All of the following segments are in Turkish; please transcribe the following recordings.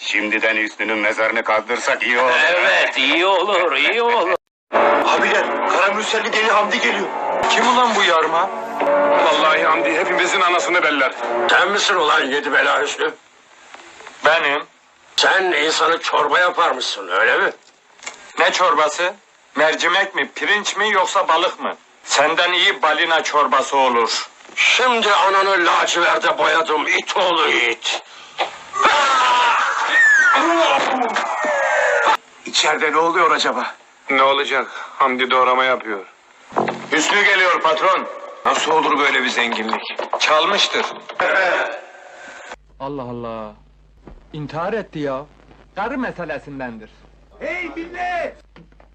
Şimdiden Hüsnü'nün mezarını kazdırsak iyi olur. Evet iyi olur iyi olur. Abiler, Karamürselli deli Hamdi geliyor. Kim ulan bu yarma? Vallahi Hamdi hepimizin anasını beller. Sen misin ulan yedi bela Hüsnü? Benim. Sen insanı çorba yaparmışsın öyle mi? Ne çorbası? Mercimek mi, pirinç mi yoksa balık mı? Senden iyi balina çorbası olur. Şimdi ananı laciverde boyadım it oğlu it. İçeride ne oluyor acaba? Ne olacak? Hamdi doğrama yapıyor. Hüsnü geliyor patron. Nasıl olur böyle bir zenginlik? Çalmıştır. Allah Allah. İntihar etti ya. Karı meselesindendir. Hey millet!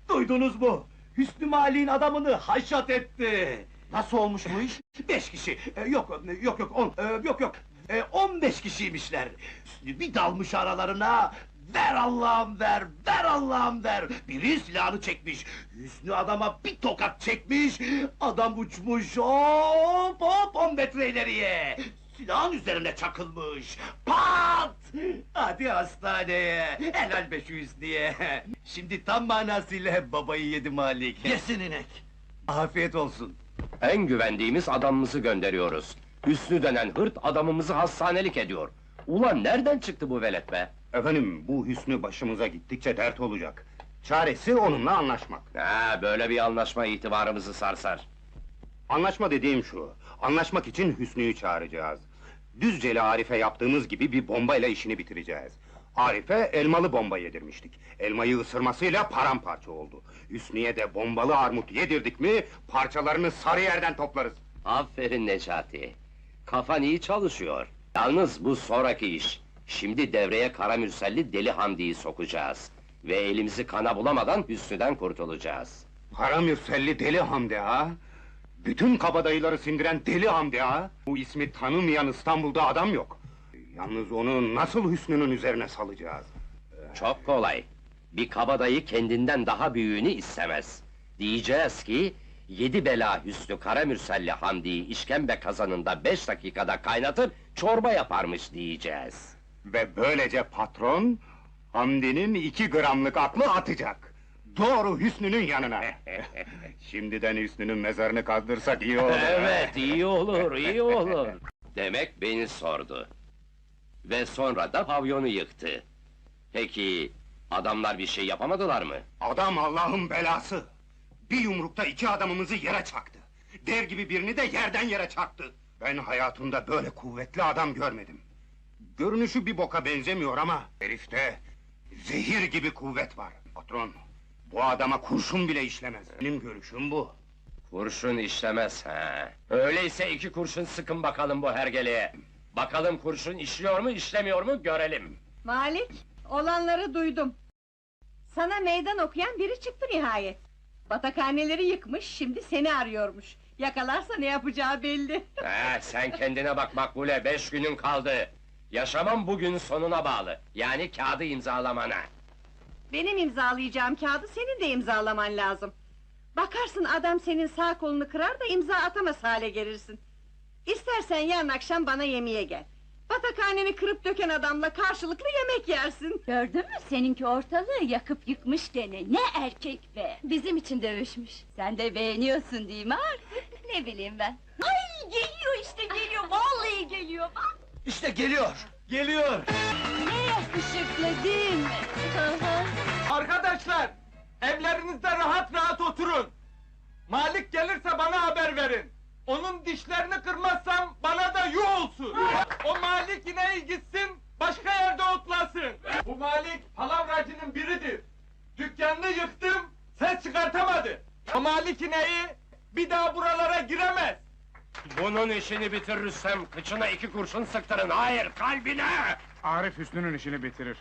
Duydunuz mu? Hüsnü Mali'nin adamını haşat etti. Nasıl olmuş bu iş? Beş kişi. Ee, yok, yok, yok, on, ee, yok, yok. Ee, on beş kişiymişler. Hüsnü bir dalmış aralarına. Ver Allah'ım ver, ver Allah'ım ver. Biri silahını çekmiş. Hüsnü adama bir tokat çekmiş. Adam uçmuş hop hop on metre ileriye. Silahın üzerine çakılmış. Pat! Hadi hastaneye. Helal be şu Hüsnü'ye. Şimdi tam manasıyla babayı yedi Malik. Yesin inek. Afiyet olsun. En güvendiğimiz adamımızı gönderiyoruz. Hüsnü denen hırt adamımızı hastanelik ediyor. Ulan nereden çıktı bu velet be? Efendim bu Hüsnü başımıza gittikçe dert olacak. Çaresi onunla anlaşmak. Ha, böyle bir anlaşma itibarımızı sarsar. Anlaşma dediğim şu. Anlaşmak için Hüsnü'yü çağıracağız. Düzceli Arif'e yaptığımız gibi bir bombayla işini bitireceğiz. Arif'e elmalı bomba yedirmiştik. Elmayı ısırmasıyla paramparça oldu. Hüsnü'ye de bombalı armut yedirdik mi parçalarını sarı yerden toplarız. Aferin Necati. Kafan iyi çalışıyor. Yalnız bu sonraki iş. Şimdi devreye Karamürselli Deli Hamdi'yi sokacağız. Ve elimizi kana bulamadan Hüsnü'den kurtulacağız. Karamürselli Deli Hamdi ha? Bütün kabadayıları sindiren Deli Hamdi ha? Bu ismi tanımayan İstanbul'da adam yok. Yalnız onu nasıl Hüsnü'nün üzerine salacağız? Çok kolay. Bir kabadayı kendinden daha büyüğünü istemez. Diyeceğiz ki, yedi bela Hüsnü Karamürselli Hamdi'yi işkembe kazanında beş dakikada kaynatıp çorba yaparmış diyeceğiz. Ve böylece patron, Hamdi'nin iki gramlık aklı atacak. Doğru Hüsnü'nün yanına. Şimdiden Hüsnü'nün mezarını kazdırsak iyi olur. Evet, iyi olur, iyi olur. Demek beni sordu. Ve sonra da pavyonu yıktı. Peki, adamlar bir şey yapamadılar mı? Adam Allah'ın belası. Bir yumrukta iki adamımızı yere çaktı. Dev gibi birini de yerden yere çaktı. Ben hayatımda böyle kuvvetli adam görmedim. Görünüşü bir boka benzemiyor ama herifte zehir gibi kuvvet var. Patron, bu adama kurşun bile işlemez. Benim görüşüm bu. Kurşun işlemez ha. Öyleyse iki kurşun sıkın bakalım bu hergeleye. Bakalım kurşun işliyor mu, işlemiyor mu görelim. Malik, olanları duydum. Sana meydan okuyan biri çıktı nihayet. Batakhaneleri yıkmış, şimdi seni arıyormuş. Yakalarsa ne yapacağı belli. Ha, sen kendine bak Makbule, beş günün kaldı. Yaşamam bugün sonuna bağlı. Yani kağıdı imzalamana. Benim imzalayacağım kağıdı senin de imzalaman lazım. Bakarsın adam senin sağ kolunu kırar da imza atamaz hale gelirsin. İstersen yarın akşam bana yemeğe gel. Batakhaneni kırıp döken adamla karşılıklı yemek yersin. Gördün mü seninki ortalığı yakıp yıkmış gene ne erkek be Bizim için dövüşmüş Sen de beğeniyorsun değil mi artık Ne bileyim ben Ay geliyor işte geliyor vallahi geliyor bak İşte geliyor, geliyor. Ne yakışıklı değil mi? Arkadaşlar, evlerinizde rahat rahat oturun. Malik gelirse bana haber verin. Onun dişlerini kırmazsam bana da yuh olsun. O Malik ineği gitsin, başka yerde otlasın. Bu Malik palavracının biridir. Dükkanını yıktım, ses çıkartamadı. O Malik ineği bir daha buralara giremez. Bunun işini bitirirsem kıçına iki kurşun sıktırın. Hayır, kalbine! Arif Hüsnü'nün işini bitirir.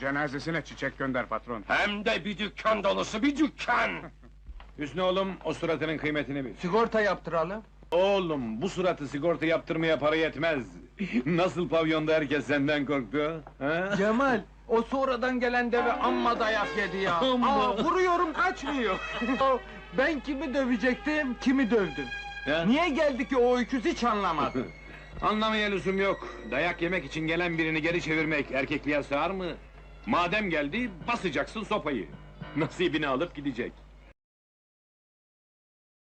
Cenazesine çiçek gönder patron. Hem de bir dükkan dolusu bir dükkan! Hüsnü oğlum, o suratının kıymetini bil. Sigorta yaptıralım. Oğlum, bu suratı sigorta yaptırmaya para yetmez. Nasıl pavyonda herkes senden korktu? Ha? Cemal, o sonradan gelen deve amma dayak yedi ya. Amma. Aa, vuruyorum kaçmıyor. ben kimi dövecektim, kimi dövdüm. Ya? Niye geldi ki o öküz hiç anlamadım. Anlamaya lüzum yok. Dayak yemek için gelen birini geri çevirmek erkekliğe sığar mı? Madem geldi, basacaksın sopayı. Nasibini alıp gidecek.